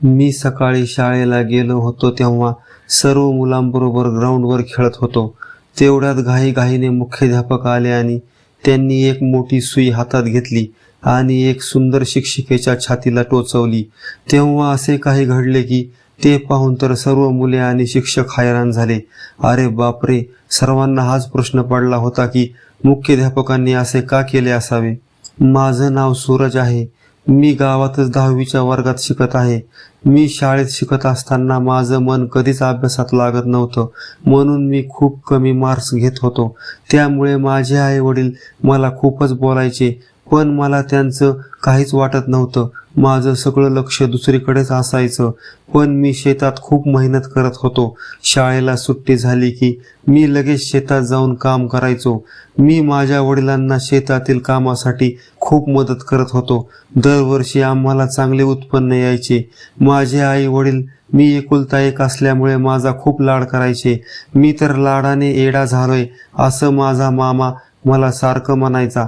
मी सकाळी शाळेला गेलो होतो तेव्हा सर्व मुलांबरोबर ग्राउंडवर खेळत होतो. तेवढ्यात घाईघाईने मुख्याध्यापक आले आणि त्यांनी एक मोठी सुई हातात घेतली आणि एक सुंदर शिक्षिकेच्या छातीला टोचवली. तेव्हा असे काही घडले की ते पाहून तर सर्व मुले आणि शिक्षक हैराण झाले. अरे बापरे! सर्वांना हाच प्रश्न पडला होता की मुख्याध्यापकांनी असे का केले असावे? माझं नाव सूरज आहे. मी गावातच दहावीच्या वर्गात शिकत आहे. मी शाळेत शिकत असताना माझं मन कधीच अभ्यासात लागत नव्हतं. म्हणून मी खूप कमी मार्क्स घेत होतो. त्यामुळे माझे आई वडील मला खूपच बोलायचे. पण मला त्यांचं काहीच वाटत नव्हतं. माझं सगळं लक्ष दुसरीकडेच असायचं. पण मी शेतात खूप मेहनत करत होतो. शाळेला सुट्टी झाली की मी लगेच शेतात जाऊन काम करायचो. मी माझ्या वडिलांना शेतातील कामासाठी खूप मदत करत होतो. दरवर्षी आम्हाला चांगले उत्पन्न यायचे. माझे आई वडील मी एकुलता एक असल्यामुळे माझा खूप लाड करायचे. मी तर लाडाने एडा झालोय असं माझा मामा मला सारखं म्हणायचा.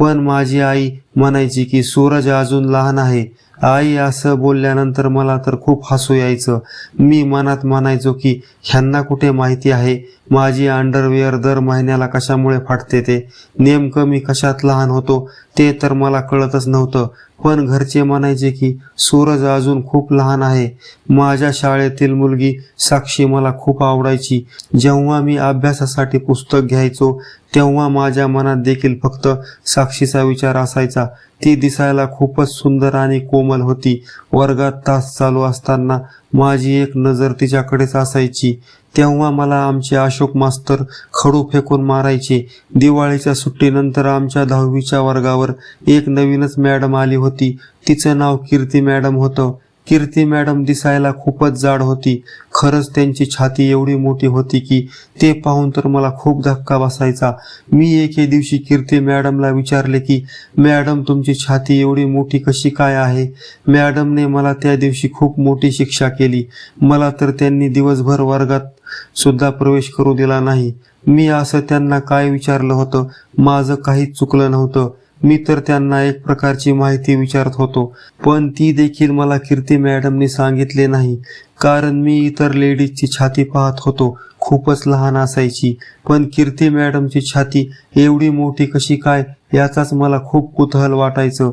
पण माझी आई म्हणायची की सूरज अजून लहान आहे. आई असं बोलल्यानंतर मला तर खूप हसू यायचं. मी मनात म्हणायचो की ह्यांना कुठे माहिती आहे? माझी अंडरवेअर दर महिन्याला कशामुळे फाटते ते? नेमकं मी कशात लहान होतो? ते तर मला कळतच नव्हतं. पण घरचे म्हणायचे की सूरज अजून खूप लहान आहे. माझ्या शाळेतील मुलगी साक्षी मला खूप आवडायची. जेव्हा मी अभ्यासासाठी पुस्तक घ्यायचो तेव्हा माझ्या मनात देखील फक्त साक्षीचा विचार असायचा. ती दिसायला खूपच सुंदर आणि कोमल होती. वर्गात तास चालू असताना माझी एक नजर तिच्याकडेच असायची. तेव्हा मला आमचे अशोक मास्तर खडू फेकून मारायचे. दिवाळीच्या सुट्टीनंतर आमच्या दहावीच्या वर्गावर एक नवीनच मॅडम आली होती. तिचं नाव कीर्ती मॅडम होतं. कीर्ती मॅडम दिसायला खूपच जाड होती. खरंच त्यांची छाती एवढी मोठी होती की ते पाहून तर मला खूप धक्का बसायचा. मी एके दिवशी कीर्ती मॅडमला विचारले की मॅडम तुमची छाती एवढी मोठी कशी काय आहे? मॅडमने मला त्या दिवशी खूप मोठी शिक्षा केली. मला तर त्यांनी दिवसभर वर्गात सुद्धा प्रवेश करू दिला नाही. मी असं त्यांना काय विचारलं होतं? माझं काहीच चुकलं नव्हतं. मी तर त्यांना एक प्रकारची माहिती विचारत होतो पण ती देखील मला कीर्ती मॅडमने सांगितले नाही. कारण मी इतर लेडीजची छाती पाहत होतो खूपच लहान असायची. पण कीर्ती मॅडमची छाती एवढी मोठी कशी काय याचाच मला खूप कुतूहल वाटायचं.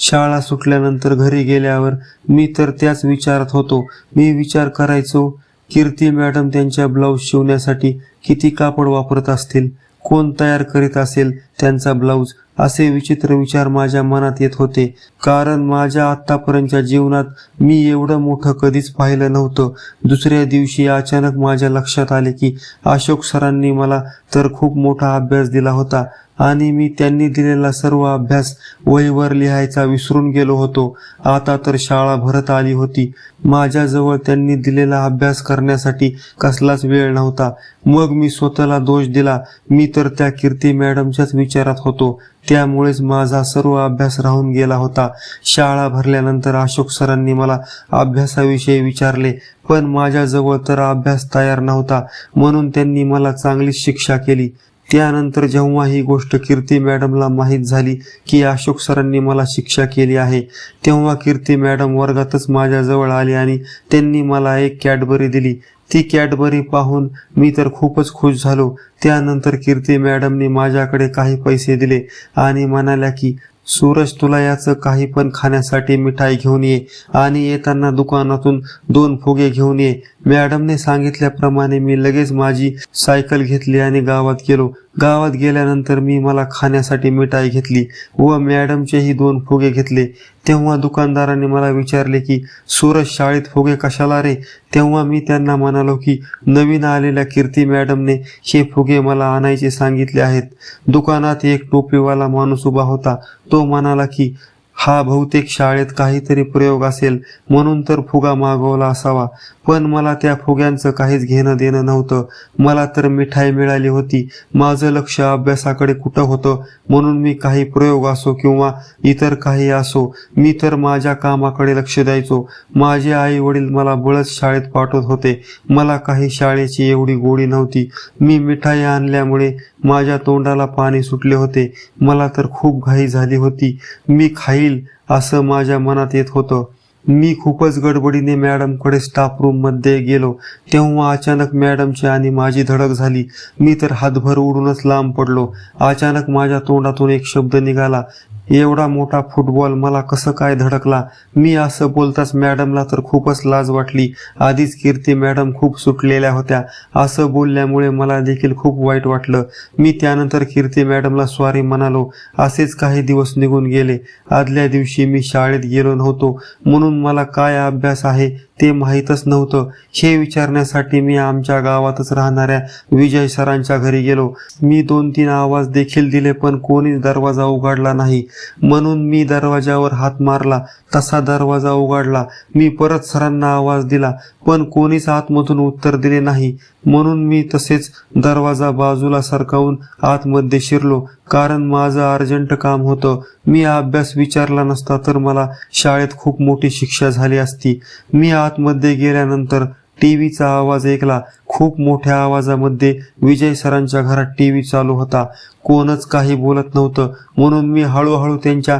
शाळा सुटल्यानंतर घरी गेल्यावर मी तर त्याच विचारत होतो मी विचार करायचो कीर्ती मॅडम त्यांच्या ब्लाऊज शिवण्यासाठी किती कापड वापरत असतील कोण तयार करीत असेल त्यांचा ब्लाऊज असे विचित्र विचार माझ्या मनात येत होते. कारण माझ्या आत्तापर्यंतच्या जीवनात मी एवढं मोठं कधीच पाहिलं नव्हतं. दुसऱ्या दिवशी अचानक माझ्या लक्षात आले की अशोक सरांनी मला तर खूप मोठा अभ्यास दिला होता आणि मी त्यांनी दिलेला सर्व अभ्यास वहीवर लिहायचा विसरून गेलो होतो. आता तर शाळा भरत आली होती. माझ्याजवळ त्यांनी दिलेला अभ्यास करण्यासाठी कसलाच वेळ नव्हता. मग मी स्वतःला दोष दिला. मी तर त्या कीर्ती मॅडमच्याच विचारात होतो. त्यामुळेच माझा सर्व अभ्यास राहून गेला होता. शाळा भरल्यानंतर अशोक सरांनी मला अभ्यासाविषयी विचारले पण माझ्याजवळ तर अभ्यास तयार नव्हता म्हणून त्यांनी मला चांगलीच शिक्षा केली. त्यानंतर जेव्हा ही गोष्ट कीर्ती मॅडमला माहीत झाली की अशोक सरांनी मला शिक्षा केली आहे तेव्हा कीर्ती मॅडम वर्गातच माझ्याजवळ आली आणि त्यांनी मला एक कॅडबरी दिली. ती कॅडबरी पाहून मी तर खूपच खुश झालो. त्यानंतर कीर्ती मॅडमने माझ्याकडे काही पैसे दिले आणि म्हणाल्या की सूरज तुला याचं काही पण खाण्यासाठी मिठाई घेऊन ये आणि येताना दुकानातून दोन फुगे घेऊन ये. मॅडमने सांगितल्याप्रमाणे मी लगेच माझी सायकल घेतली आणि गावात गेलो. गावात गेल्यानंतर मी मला खाण्यासाठी मिठाई घेतली व मॅडमचेही दोन फुगे घेतले. तेव्हा दुकानदाराने मला विचारले की सूरज शाळेत फुगे कशाला रे? तेव्हा मी त्यांना म्हणालो की नवीन आलेल्या कीर्ती मॅडमने हे फुगे मला आणायचे सांगितले आहेत. दुकानात एक टोपीवाला माणूस उभा होता. तो म्हणाला की हा बहुतेक शाळेत काहीतरी प्रयोग असेल म्हणून तर फुगा मागवला असावा. पण मला त्या फुग्यांचं काहीच घेणं देणं नव्हतं. मला तर मिठाई मिळाली होती. माझं लक्ष अभ्यासाकडे कुठं होतं? म्हणून मी काही प्रयोग असो किंवा इतर काही असो मी तर माझ्या कामाकडे लक्ष द्यायचो. माझे आई वडील मला बळच शाळेत पाठवत होते. मला काही शाळेची एवढी गोडी नव्हती. मी मिठाई आणल्यामुळे माझ्या तोंडाला पाणी सुटले होते. मला तर खूप घाई झाली होती. मी खाई येईल असं माझ्या मनात येत होतं. मी खूपच गडबडीने मॅडमकडे स्टाफ रूममध्ये गेलो. तेव्हा अचानक मॅडमची आणि माझी धडक झाली. मी तर हातभर उडूनच लांब पडलो. अचानक माझ्या तोंडातून एक शब्द निघाला. एवढा मोठा फुटबॉल मला कसं काय धडकला? मी असं बोलताच मॅडमला तर खूपच लाज वाटली. आधीच कीर्ती मॅडम खूप सुटलेल्या होत्या. असं बोलल्यामुळे मला देखील खूप वाईट वाटलं. मी त्यानंतर कीर्ती मॅडमला स्वारी म्हणालो. असेच काही दिवस निघून गेले. आदल्या दिवशी मी शाळेत गेलो नव्हतो. म्हणून मला काय अभ्यास आहे? ते माहीतच नव्हतं. हे विचारण्यासाठी मी आमच्या गावातच राहणाऱ्या विजय सरांच्या घरी गेलो. मी दोन तीन आवाज देखील दिले पण कोणीच दरवाजा उघडला नाही. म्हणून मी दरवाजावर हात मारला. तसा दरवाजा उघडला. मी परत सरांना आवाज दिला पण कोणीच आतमधून उत्तर दिले नाही. म्हणून मी तसेच दरवाजा बाजूला सरकावून आतमध्ये शिरलो. कारण माझं अर्जंट काम होतं. मी अभ्यास विचारला नसता तर मला शाळेत खूप मोठी शिक्षा झाली असती. मी आतमध्ये गेल्यानंतर टीव्हीचा आवाज ऐकला. खूप मोठ्या आवाजामध्ये विजय सरांच्या घरात टीव्ही चालू होता. कोणच काही बोलत नव्हतं. म्हणून मी हळूहळू त्यांच्या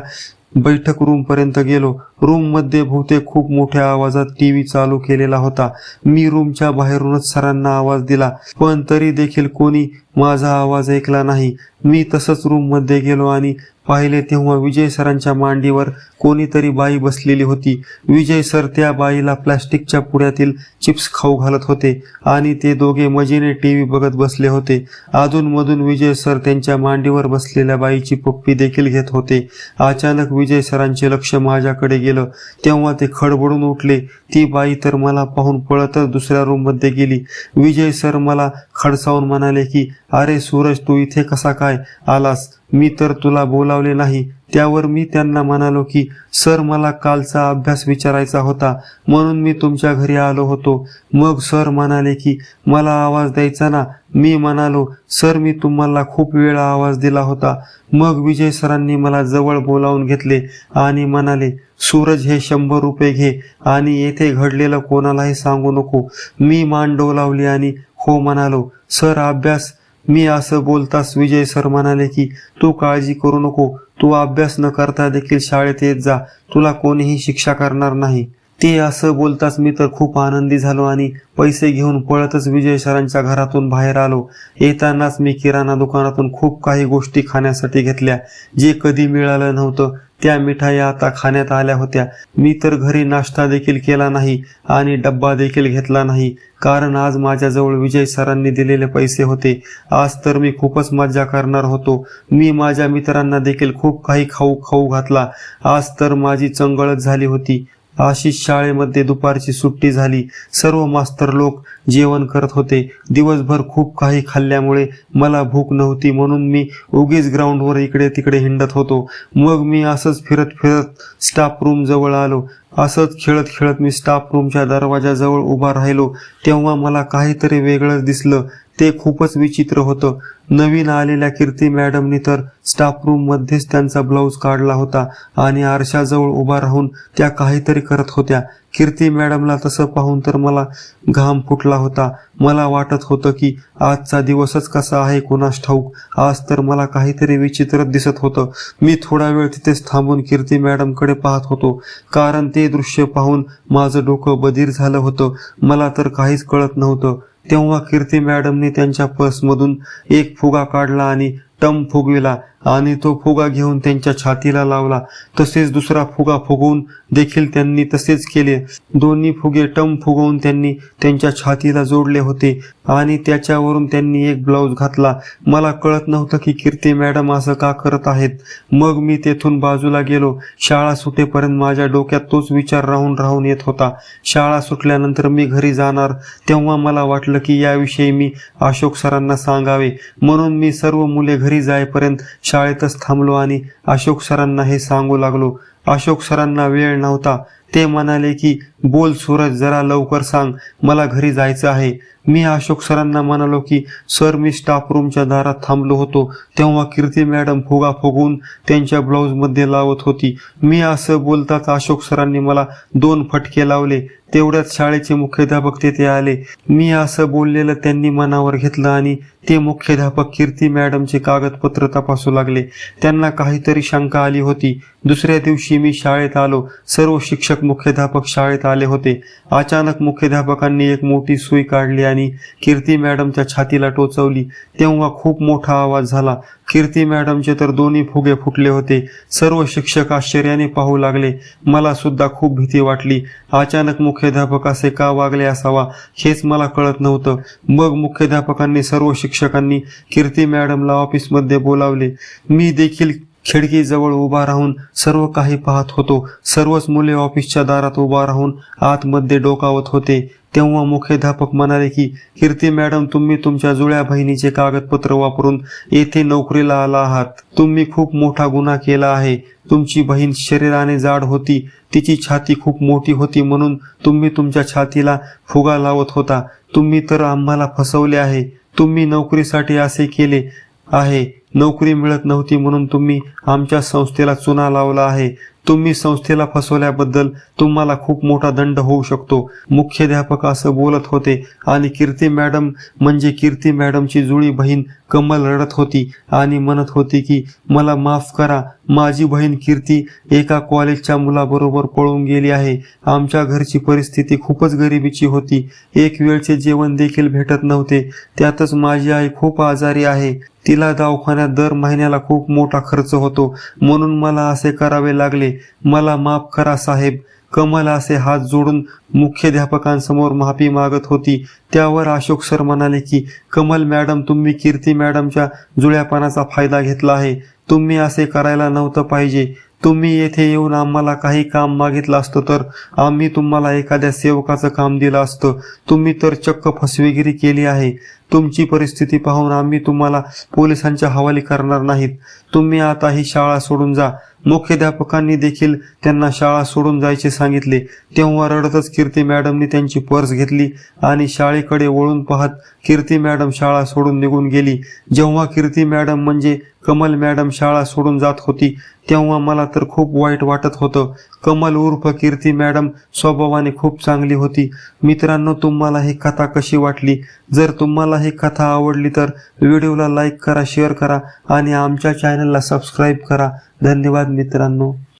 बैठक रूम पर्यंत गेलो. रूममध्ये बहुतेक खूप मोठ्या आवाजात टीव्ही चालू केलेला होता. मी रूमच्या बाहेरूनच सरांना आवाज दिला. पण तरी देखील कोणी माझा आवाज ऐकला नाही. मी तसंच रूममध्ये गेलो आणि पाहिले तेव्हा विजय सरांच्या मांडीवर कोणीतरी बाई बसलेली होती. विजय सर त्या बाईला प्लास्टिकच्या पुड्यातील चिप्स खाऊ घालत होते आणि ते दोघे मजेने टी व्ही बघत बसले होते. अधूनमधून विजय सर त्यांच्या मांडीवर बसलेल्या बाईची पप्पी देखील घेत होते. अचानक विजय सरांचे लक्ष माझ्याकडे गेलं. तेव्हा ते खडबडून उठले. ती बाई तर मला पाहून पळतच दुसऱ्या रूममध्ये गेली. विजय सर मला खडसावून म्हणाले की अरे सूरज तू इथे कसा काय आलास? मी तर तुला बोलावले नाही. त्यावर मी त्यांना म्हणालो की सर मला कालचा अभ्यास विचारायचा होता. म्हणून मी तुमच्या घरी आलो होतो. मग सर म्हणाले की मला आवाज द्यायचा ना. मी म्हणालो सर मी तुम्हाला खूप वेळा आवाज दिला होता. मग विजय सरांनी मला जवळ बोलावून घेतले आणि म्हणाले सूरज हे शंभर रुपये घे आणि येथे घडलेलं कोणालाही सांगू नको. मी मान डोलावली आणि हो म्हणालो सर अभ्यास मी असं बोलताच विजय सर म्हणाले की तू काळजी करू नको. तू अभ्यास न करता देखील शाळेत येत जा. तुला कोणीही शिक्षा करणार नाही. ते असं बोलताच मी तर खूप आनंदी झालो आणि पैसे घेऊन पळतच विजय सरांच्या घरातून बाहेर आलो. येतानाच मी किराणा दुकानातून खूप काही गोष्टी खाण्यासाठी घेतल्या. जे कधी मिळालं नव्हतं त्या मिठाई आता खाण्यात आल्या होत्या. मी तर घरी नाश्ता देखील केला नाही आणि डब्बा देखील घेतला नाही. कारण आज माझ्याजवळ विजय सरांनी दिलेले पैसे होते. आज तर मी खूपच मज्जा करणार होतो. मी माझ्या मित्रांना देखील खूप काही खाऊ खाऊ घातला. आज तर माझी चंगळच झाली होती. आशिष शाळेमध्ये दुपारची सुट्टी झाली. सर्व मास्तर लोक जेवण करत होते. दिवसभर खूप काही खाल्ल्यामुळे मला भूक नव्हती म्हणून मी उगीच ग्राउंडवर इकडे तिकडे हिंडत होतो. मग मी असंच फिरत फिरत स्टाफ रूम जवळ आलो. असंच खेळत खेळत मी स्टाफ रूमच्या दरवाजाजवळ उभा राहिलो. तेव्हा मला काहीतरी वेगळंच दिसलं. ते खूपच विचित्र होतं. नवीन आलेल्या कीर्ती मॅडमनी तर स्टाफ रूम मध्येच त्यांचा ब्लाऊज काढला होता आणि आरशाजवळ उभा राहून त्या काहीतरी करत होत्या. कीर्ती मॅडमला तसं पाहून तर मला घाम फुटला होता. मला वाटत होतं की आजचा दिवसच कसा आहे कोणास ठाऊक. आज तर मला काहीतरी विचित्र दिसत होतं. मी थोडा वेळ तिथेच थांबून कीर्ती मॅडमकडे पाहत होतो. कारण ते दृश्य पाहून माझं डोकं बधीर झालं होतं. मला तर काहीच कळत नव्हतं. तेव्हा कीर्ती मॅडमने त्यांच्या पर्समधून एक फुगा काढला आणि टम फुगविला. आणि तो फुगा घेऊन त्यांच्या छातीला लावला. तसेच दुसरा फुगा फुगवून देखील त्यांनी तसेच केले. दोन्ही फुगे टम फुगवून त्यांनी त्यांच्या छातीला जोडले होते आणि त्याच्यावरून त्यांनी एक ब्लाऊज घातला. मला कळत नव्हतं की कीर्ती मॅडम असं का करत आहेत. मग मी तेथून बाजूला गेलो. शाळा सुटेपर्यंत माझ्या डोक्यात तोच विचार राहून राहून येत होता. शाळा सुटल्यानंतर मी घरी जाणार. तेव्हा मला वाटलं की याविषयी मी अशोक सरांना सांगावे. म्हणून मी सर्व मुले घरी जाईपर्यंत शाळेतच थांबलो आणि अशोक सरांना हे सांगू लागलो. अशोक सरांना वेळ नव्हता. ते म्हणाले की बोल सूरज जरा लवकर सांग मला घरी जायचं आहे. मी अशोक सरांना म्हणालो की सर मी स्टाफ रूमच्या दारात थांबलो होतो तेव्हा कीर्ती मॅडम फुगा फुगून त्यांच्या ब्लाऊजमध्ये लावत होती. मी असं बोलताच अशोक सरांनी मला दोन फटके लावले तेवढ्यात शाळेचे मुख्याध्यापक तेथे आले. मी असं बोललेलं त्यांनी मनावर घेतलं आणि ते मुख्याध्यापक कीर्ती मॅडमचे कागदपत्र तपासू लागले. त्यांना काहीतरी शंका आली होती. दुसऱ्या दिवशी मी शाळेत आलो. सर्व शिक्षक शिक्षक मुख्याध्यापक शाळेत आले होते. अचानक मुख्याध्यापकांनी एक मोठी सुई काढली आणि कीर्ती मॅडमच्या छातीला टोचवली. तेव्हा खूप मोठा आवाज झाला. कीर्ती मॅडमचे तर दोन्ही फुगे फुटले होते. सर्व शिक्षक आश्चर्याने पाहू लागले. मला सुद्धा खूप भीती वाटली. अचानक मुख्याध्यापक असे का वागले असावा हेच मला कळत नव्हतं. मग मुख्याध्यापकांनी सर्व शिक्षकांनी कीर्ती मॅडमला ऑफिसमध्ये बोलावले. मी देखील खिडकीजवळ उभा राहून सर्व काही पाहत होतो. सर्वच मुले ऑफिसच्या दारात उभा राहून आतमध्ये डोकावत होते. तेव्हा मुख्याध्यापक म्हणाले की कीर्ती मॅडम तुम्ही तुमच्या जुळ्या बहिणीचे कागदपत्र वापरून येथे नोकरीला आला आहात. तुम्ही खूप मोठा गुन्हा केला आहे. तुमची बहीण शरीराने जाड होती. तिची छाती खूप मोठी होती म्हणून तुम्ही तुमच्या छातीला फुगा लावत होता. तुम्ही तर आम्हाला फसवले आहे. तुम्ही नोकरीसाठी असे केले आहे. नोकरी मिळत नव्हती म्हणून तुम्ही आमच्या संस्थेला चुना लावला आहे. तुम्ही संस्थेला फसवल्याबद्दल तुम्हाला खूप मोठा दंड होऊ शकतो. मुख्याध्यापक असं बोलत होते आणि कीर्ती मॅडम म्हणजे कीर्ती मॅडमची जुळी बहीण कमल रडत होती आणि म्हणत होती की मला माफ करा माझी बहीण कीर्ती एका कॉलेजच्या मुलाबरोबर पळून गेली आहे. आमच्या घरची परिस्थिती खूपच गरिबीची होती. एक वेळचे जेवण देखील भेटत नव्हते. त्यातच माझी आई खूप आजारी आहे. तिला दवाखान्यात दर महिन्याला खूप मोठा खर्च होतो. म्हणून मला असे करावे लागले. मला माफ करा साहेब. कमल असे हात जोडून मुख्याध्यापकांसमोर माफी मागत होती. त्यावर अशोक सर म्हणाले की कमल मॅडम तुम्ही कीर्ती मॅडमच्या जुळ्यापणाचा फायदा घेतला आहे. तुम्ही असे करायला नव्हतं पाहिजे. तुम्ही येथे येऊन आम्हाला काही काम मागितलं असतं तर आम्ही तुम्हाला एखाद्या सेवकाचं काम दिलं असतं. तुम्ही तर चक्क फसवेगिरी केली आहे. तुमची परिस्थिती पाहून आम्ही तुम्हाला पोलिसांच्या हवाली करणार नाहीत. तुम्ही आता ही शाळा सोडून जा. मुख्याध्यापकांनी देखील त्यांना शाळा सोडून जायचे सांगितले. तेव्हा रडतच कीर्ती मॅडमनी त्यांची पर्स घेतली आणि शाळेकडे वळून पाहत कीर्ती मॅडम शाळा सोडून निघून गेली. जेव्हा कीर्ती मॅडम म्हणजे कमल मॅडम शाळा सोडून जात होती तेव्हा मला तर खूप वाईट वाटत होतं. कमल उर्फ कीर्ती मॅडम स्वभावाने खूप चांगली होती. मित्रांनो तुम्हाला ही कथा कशी वाटली? जर तुम्हाला ही कथा आवडली तर व्हिडिओला लाईक करा शेअर करा आणि आमच्या चॅनलला सबस्क्राईब करा. धन्यवाद मित्रांनो.